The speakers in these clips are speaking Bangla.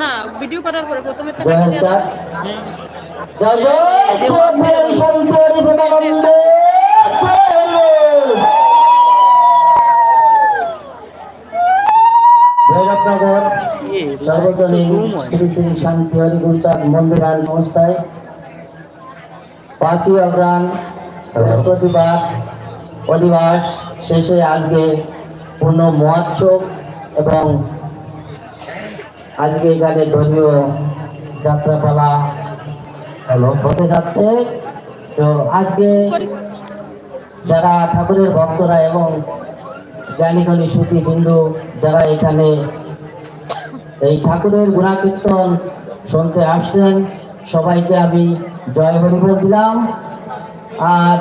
না হয়ে ভিডিও করার পরে প্রথমে এ, সর্বজনীন শ্রী শ্রী মন্দিরান সংস্থায় পাঁচই অগ্রাণ বৃহস্পতিবার অধিবাস শেষে আজকে পূর্ণ মহোৎসব এবং আজকে এখানে ধর্মীয় যাত্রাপালা হতে যাচ্ছে। তো আজকে যারা ঠাকুরের ভক্তরা এবং জ্ঞানীগণী সুতি বিন্দু যারা এখানে এই ঠাকুরের গুণাকীর্তন শুনতে আসছেন। সবাইকে আমি জয় হরিবল দিলাম। আর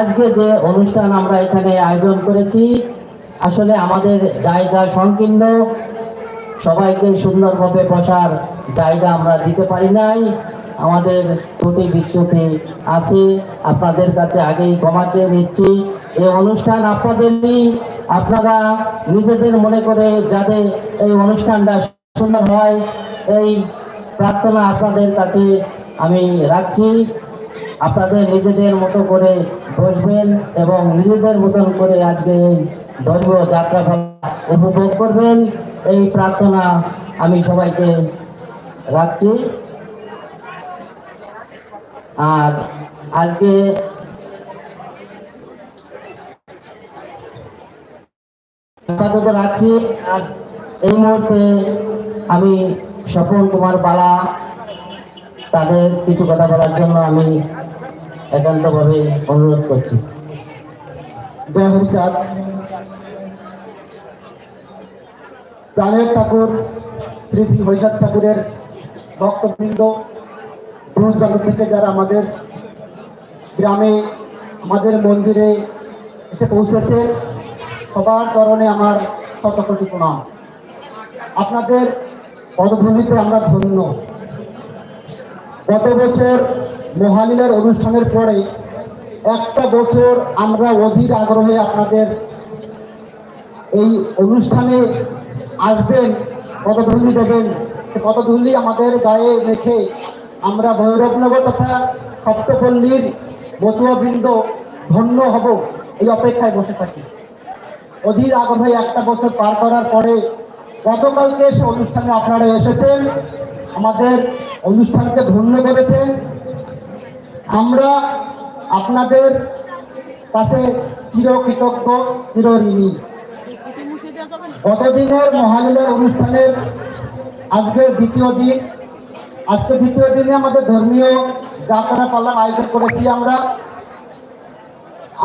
আজকে যে অনুষ্ঠান আমরা এখানে আয়োজন করেছি, আসলে আমাদের জায়গা সংকীর্ণ। সবাইকে সুন্দরভাবে বসার জায়গা আমরা দিতে পারি নাই। আমাদের ত্রুটি বিচ্যুতি আছে। আপনাদের কাছে আগেই ক্ষমা চেয়ে নিচ্ছি। এই অনুষ্ঠান আপনাদেরই আপনারা নিজেদের মনে করে যাতে এই অনুষ্ঠানটা সুন্দর হয়, এই প্রার্থনা আপনাদের কাছে আমি রাখছি। আপনাদের নিজেদের মতো করে বসবেন এবং নিজেদের মতন করে আজকে এই ধর্মীয় যাত্রা উপভোগ করবেন। এই প্রার্থনা আমি সবাইকে রাখছি। আর আজকে রাখছি এই মুহূর্তে আমি স্বপন কুমার বালা তাদের কিছু কথা বলার জন্য আমি একান্তভাবে অনুরোধ করছি। প্রাণের ঠাকুর, শ্রী শ্রী হরিচাঁদ ঠাকুরের ভক্তবৃন্দ, দূর থেকে যারা আমাদের গ্রামে, আমাদের মন্দিরে এসে পৌঁছেছে সবার চরণে আমার শতকোটি প্রণাম। আপনাদের পদভূমিতে আমরা ধন্য। গত বছর মহালীলার অনুষ্ঠানের পরে একটা বছর আমরা অধীর আগ্রহে আপনাদের এই অনুষ্ঠানে আসবেন, পদধূলি দেবেন। পদধূলি আমাদের গায়ে মেখে আমরা ভৈরবনগর তথা সপ্তপল্লীর বতুয়াবৃন্দ ধন্য হব, এই অপেক্ষায় বসে থাকি। অধীর আগ্রহে একটা বছর পার করার পরে গতকালকে সে অনুষ্ঠানে আপনারা এসেছেন, আমাদের অনুষ্ঠানকে ধন্য করেছেন। আমরা আপনাদের কাছে চিরকৃতজ্ঞ, চিরঋণী। গতদিনের মহালীলার অনুষ্ঠানের আজকের দ্বিতীয় দিন, আজকে দ্বিতীয় দিনে আমাদের ধর্মীয় যাত্রা পালার আয়োজন করেছি আমরা।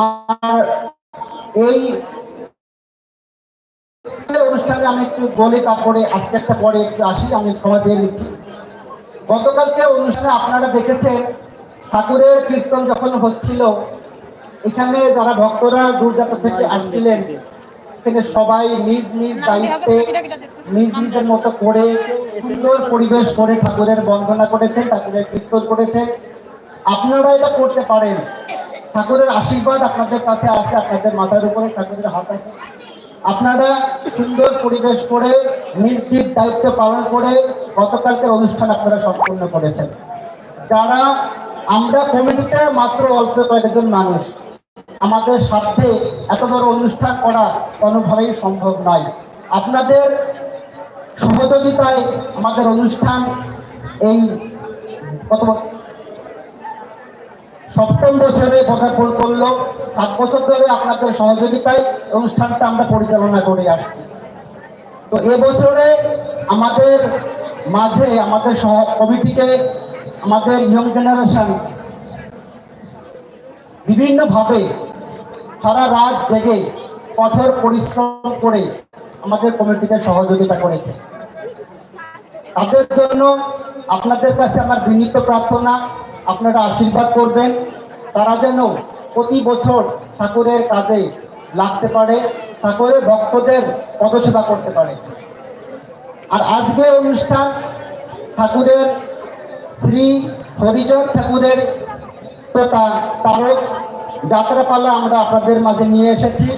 আর এই অনুষ্ঠানে আমি একটু বলি তারপরে আজকে একটা পরে একটু আসি, আমি ক্ষমা দিয়ে নিচ্ছি। গতকালকে অনুষ্ঠানে আপনারা দেখেছেন, ঠাকুরের কীর্তন যখন হচ্ছিল, এখানে যারা ভক্তরা দূরযাত্রা থেকে আসছিলেন, এখানে সবাই নিজ নিজ দায়িত্বে, নিজ নিজের মতো করে সুন্দর পরিবেশ করে ঠাকুরের বন্দনা করেছেন, ঠাকুরের কীর্তন করেছেন। আপনারা এটা করতে পারেন। ঠাকুরের আশীর্বাদ আপনাদের কাছে আছে, আপনাদের মাথার উপরে ঠাকুরের হাত আছে। আপনারা সুন্দর পরিবেশ করে, নিজ দায়িত্ব পালন করে গতকালকের অনুষ্ঠান আপনারা সম্পূর্ণ করেছেন। যারা, আমরা কমিটিতে মাত্র অল্প কয়েকজন মানুষ, আমাদের সাথে এত বড় অনুষ্ঠান করা কোনোভাবেই সম্ভব নয়। আপনাদের সহযোগিতায় আমাদের অনুষ্ঠান এই কত সপ্তম বছরে পদার্পণ করল। সাত বছর ধরে আপনাদের সহযোগিতায় অনুষ্ঠানটা আমরা পরিচালনা করে আসছি। তো এবছরে আমাদের মাঝে, আমাদের সহ কমিটিকে আমাদের ইয়ং জেনারেশন বিভিন্নভাবে সারা রাত জেগে কঠোর পরিশ্রম করে আমাদের কমিটিকে সহযোগিতা করেছে। তাদের জন্য আপনাদের কাছে আমার বিনীত প্রার্থনা, আপনারা আশীর্বাদ করবেন। তারা যেন প্রতি বছর ঠাকুরের কাজে লাগতে পারে, ঠাকুরের ভক্তদের পদসেবা করতে পারে। আর আজকের অনুষ্ঠান ঠাকুরের শ্রী হরিজন ঠাকুরের প্রতা তারক যাত্রাপালা আমরা আপনাদের মাঝে নিয়ে এসেছি।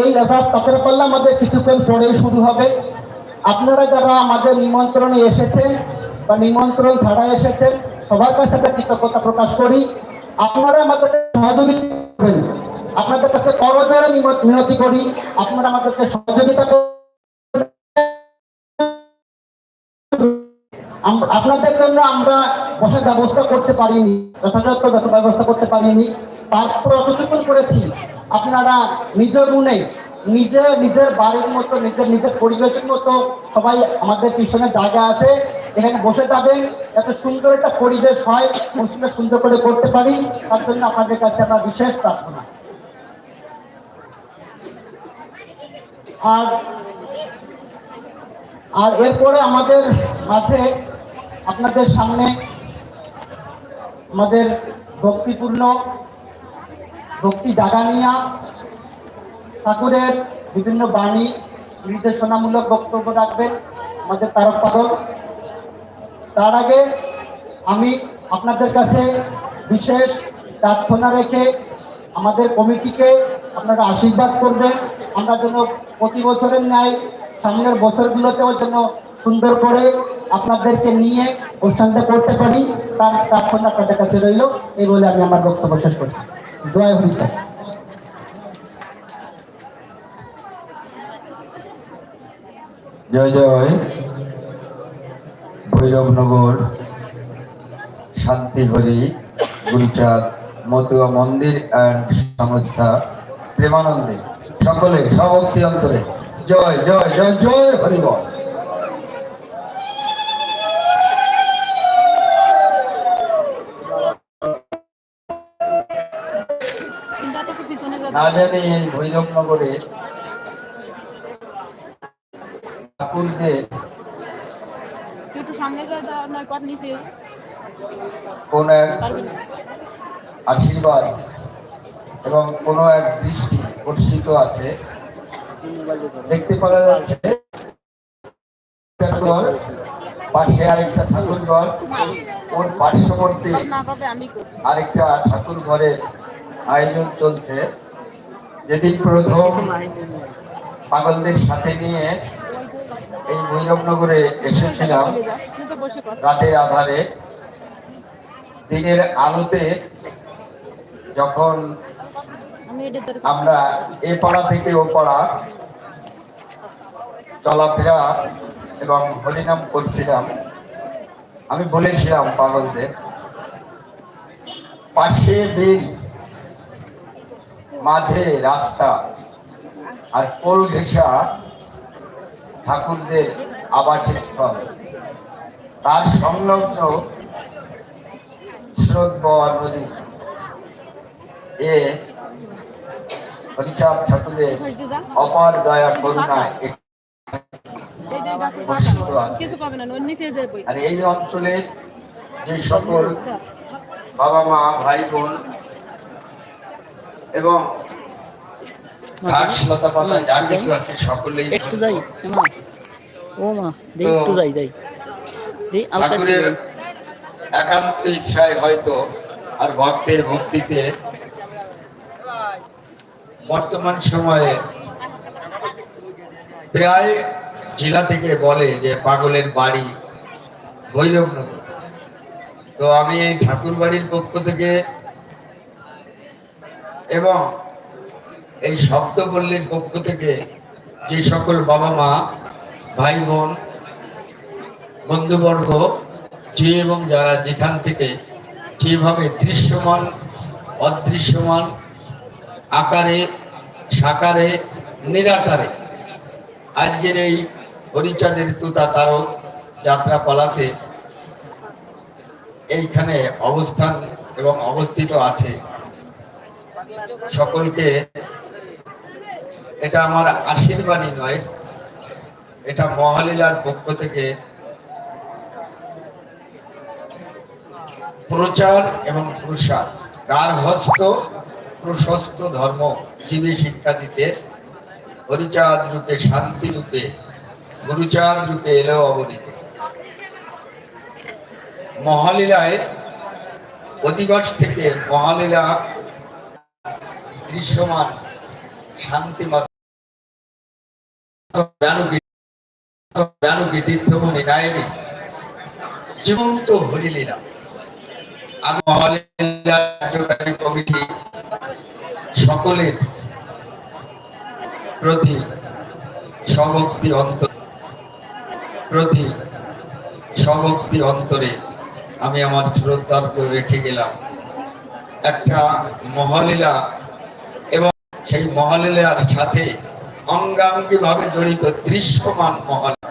এই যাত্রাপাল্লা আমাদের কিছুক্ষণ পরেই শুরু হবে। আপনারা যারা আমাদের নিমন্ত্রণে এসেছেন বা নিমন্ত্রণ ছাড়া এসেছেন, সবার কাছে কৃতজ্ঞতা প্রকাশ করি। আপনারা আমাদেরকে সহযোগিতা করবেন আপনাদের কাছে করজোরে মিনতি করি। আপনারা আমাদেরকে সহযোগিতা আপনাদের জন্য আমরা বসার ব্যবস্থা করতে পারিনি, যথাযথ ব্যবস্থা করতে পারিনি। তারপর অতটুকু করেছি। আপনারা নিজ গুণে, নিজে, নিজের বাড়ির মতো, নিজের নিজের পরিবেশের মতো সবাই আমাদের পিছনে জায়গা আছে। এখানে বসে যাবেন এত সুন্দর একটা পরিবেশ হয়, অনুষ্ঠানটা সুন্দর করে করতে পারি, তার জন্য আপনাদের কাছে আমার বিশেষ প্রার্থনা। আর আর এরপরে আমাদের মাঝে, আপনাদের সামনে আমাদের ভক্তিপূর্ণ ভক্তি জাগানিয়া ঠাকুরের বিভিন্ন বাণী নির্দেশনামূলক বক্তব্য রাখবেন, আমাদের তারক তার আগে আমি আপনাদের কাছে বিশেষ প্রার্থনা রেখে আমাদের কমিটিকে আপনারা আশীর্বাদ করবেন। আমরা যেন প্রতি বছরের ন্যায় সামনের বছরগুলোতেও যেন সুন্দর করে আপনাদেরকে নিয়ে অনুষ্ঠানটা করতে পারি। তার প্রার্থনা আপনাদের কাছে রইল, এই বলে আমি আমার বক্তব্য শেষ করছি। দয়া হরিচাই জয় জয়। ভৈরবনগর, শান্তিহরি গুরুচাঁদ মতুয়া মন্দির অ্যান্ড সংস্থা প্রেমানন্দে। সকলে সভক্তি অন্তরে। জয় জয় জয় জয় যাবে না জানি এই ভৈরবনগরে ঠাকুরদের সামনে যা যা নয় কর নিচে। কোন এক আশীর্বাদ এবং কোনো এক দৃষ্টি বর্ষিত আছে। দেখতে পাওয়া যাচ্ছে পাশে আরেকটা ঠাকুর ঘর ওর পার্শ্ববর্তী আরেকটা ঠাকুর ঘরের আয়োজন চলছে। যেদিন প্রথম পাগলদের সাথে নিয়ে ভৈরবনগরে এসেছিলাম রাতের আধারে। দিনের আলোতে যখন আমরা এ পাড়া থেকে ও পাড়া চলাফেরা এবং হরিনাম করছিলাম, আমি বলেছিলাম পাগলদের, পাশে বিল মাঝে রাস্তা আর কোল ঘেঁষা ঠাকুরদের আবাসস্থল তার সংলগ্ন স্রোত বওয়া নদী এ হরিচাঁদ ঠাকুরের অপার দয়া করুণায় আর এই অঞ্চলের যে সকল বাবা মা ভাই বোন এবং ঘাস লতা পাতা যা কিছু আছে সকলেই একটু যাই ও মা দেই একটু যাই যাই। দেই ঠাকুরের একান্ত ইচ্ছায় হয়তো আর ভক্তের ভক্তিতে বর্তমান সময়ে প্রায় জেলা থেকে বলে যে পাগলের বাড়ি ভৈরবনগর। তো আমি এই ঠাকুর বাড়ির পক্ষ থেকে এবং এই শব্দপল্লীর পক্ষ থেকে যে সকল বাবা মা, ভাই বোন, বন্ধুবর্গ, যে এবং যারা যেখান থেকে যেভাবে দৃশ্যমান, অদৃশ্যমান আকারে, সাকারে, নিরাকারে আজকের এই হরিচাঁদের তুতা তারক যাত্রা পালাতে এইখানে অবস্থান এবং অবস্থিত আছে। সকলকে এটা আমার আশীর্বাদই নয়, এটা মহালীলার পক্ষ থেকে প্রচার এবং প্রসার। কার হস্ত প্রশস্ত ধর্ম, জীবে শিক্ষা দিতে, হরিচাঁদ রূপে, শান্তি রূপে, গুরুচাঁদ রূপে এলো অবনীত। মহালীলায় অধিবাস থেকে মহালীলা দৃশ্যমান শান্তি জানুকি জীবন্ত কমিটি সকলের প্রতি অন্তর প্রতি অন্তরে আমি আমার শ্রদ্ধা রেখে গেলাম একটা মহালীলা এবং সেই মহালীলার সাথে অঙ্গাঙ্গি ভাবে জড়িত দৃশ্যমান মহালীলা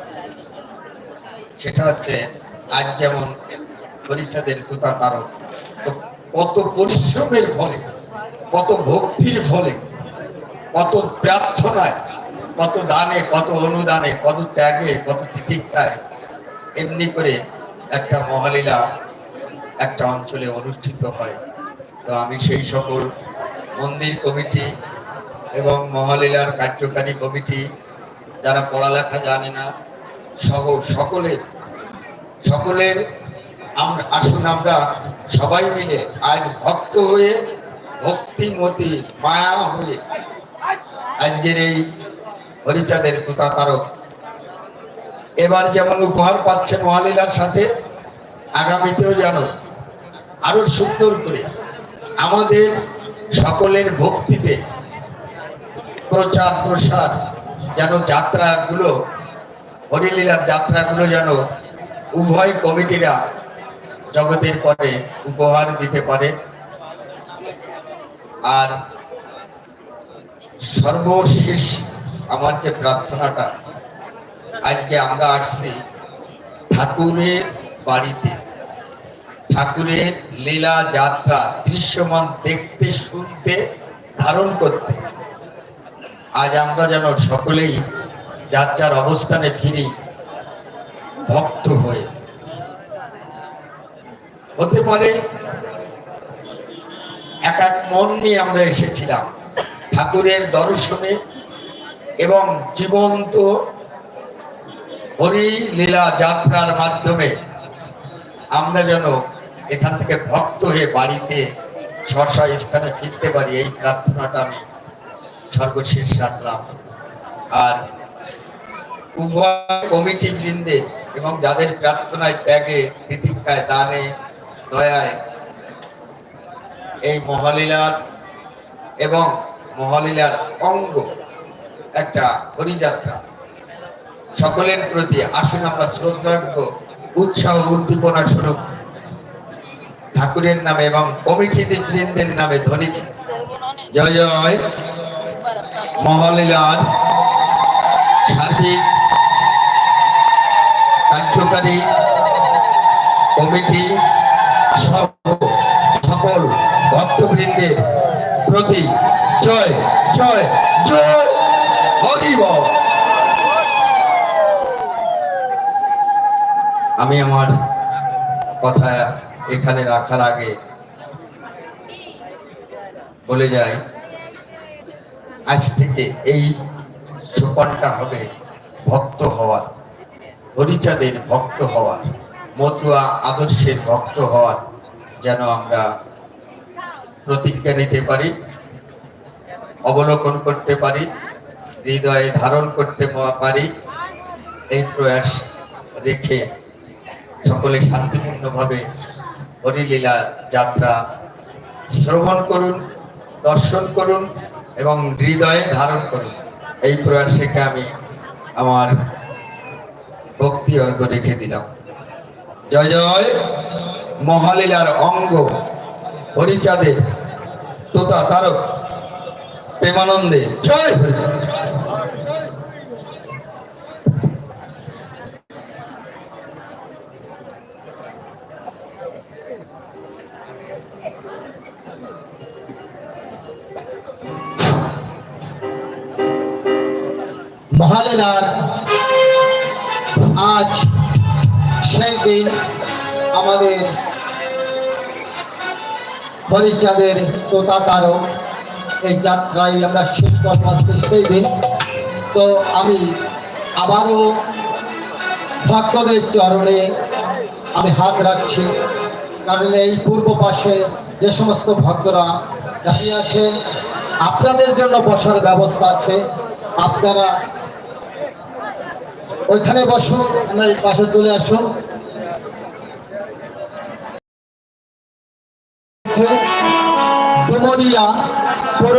সেটা হচ্ছে আজ যেমন পরিচ্ছদের তুতা তারক কত পরিশ্রমের ফলে, কত ভক্তির ফলে, কত প্রার্থনায়, কত দানে, কত অনুদানে, কত ত্যাগে, কত তিতিক্ষায়, এমনি করে একটা মহালীলা একটা অঞ্চলে অনুষ্ঠিত হয়। তো আমি সেই সকল মন্দির কমিটি এবং মহালীলার কার্যকারী কমিটি, যারা পড়ালেখা জানে না, সহ সকলের সকলের আমরা আসুন আমরা সবাই মিলে আজ ভক্ত হয়ে ভক্তিমতী মায়া হয়ে আজকের এই হরিচাঁদের তুতা তারক। এবার যেমন উপহার পাচ্ছে মহালীলার সাথে, আগামীতেও যেন আরও সুন্দর করে আমাদের সকলের ভক্তিতে প্রচার প্রসার, যেন যাত্রাগুলো, হরিলীলার যাত্রাগুলো যেন উভয় কমিটিরা জগতের পরে উপহার দিতে পারে। আর সর্বশেষ আমার যে প্রার্থনাটা, আজকে আমরা আসছি ঠাকুরের বাড়িতে। ঠাকুরের লীলা যাত্রা দৃশ্যমান দেখতে, শুনতে, ধারণ করতে। আজ আমরা যেন সকলেই যার যার অবস্থানে ফিরি, ভক্ত হয়ে। হতে পারে এক এক মন নিয়ে আমরা এসেছিলাম, ঠাকুরের দর্শনে এবং জীবন্ত হরি লীলা যাত্রার মাধ্যমে আমরা যেন এখান থেকে ভক্ত হয়ে বাড়িতে স্বস্ব স্থানে ফিরতে পারি, এই প্রার্থনাটা আমি সর্বশেষ রাখলাম। আর উভয় কমিটি বৃন্দে এবং যাদের প্রার্থনায় ত্যাগে, তিতিক্ষায় দানে, দয়ায় এই মহালীলার এবং মহালীলার অঙ্গ একটা হরিযাত্রা। সকলের প্রতি আসুন আমরা শ্রদ্ধার্ঘ উৎসাহ উদ্দীপনা স্বরূপ। ঠাকুরের নামে এবং কমিটি বৃন্দের নামে ধ্বনি। জয় জয়। মহালীলার সার্বিক কার্যকারী কমিটি সহ সকল ভক্তবৃন্দের প্রতি জয় জয় জয় হরিব আমি আমার কথা এখানে রাখার আগে বলে যাই। আজ থেকে এই সোপানটা হবে ভক্ত হওয়ার, হরিচাঁদের ভক্ত হওয়ার, মতুয়া আদর্শের ভক্ত হওয়ার যেন আমরা প্রতিজ্ঞা নিতে পারি, অবলোকন করতে পারি, হৃদয়ে ধারণ করতে পারি, এই প্রয়াস রেখে সকলে শান্তিপূর্ণভাবে হরিলীলা যাত্রা শ্রবণ করুন, দর্শন করুন এবং হৃদয়ে ধারণ করি এই প্রয়াস শেখে আমি আমার ভক্তি অর্ঘ রেখে দিলাম। জয় জয় মহালীলার অঙ্গ, হরিচাঁদের তোতা তারক, প্রেমানন্দে জয় হরি হরিচাঁদের তোতা তারক। এই যাত্রায় আমরা শেষ করব সেই দিন। তো আমি আবারও ভক্তদের চরণে আমি হাত রাখছি। কারণ এই পূর্ব পাশে যে সমস্ত ভক্তরা দাঁড়িয়ে আছেন, আপনাদের জন্য বসার ব্যবস্থা আছে। আপনারা ওইখানে বসুন এই পাশে চলে আসুন। ডুমরিয়া পৌর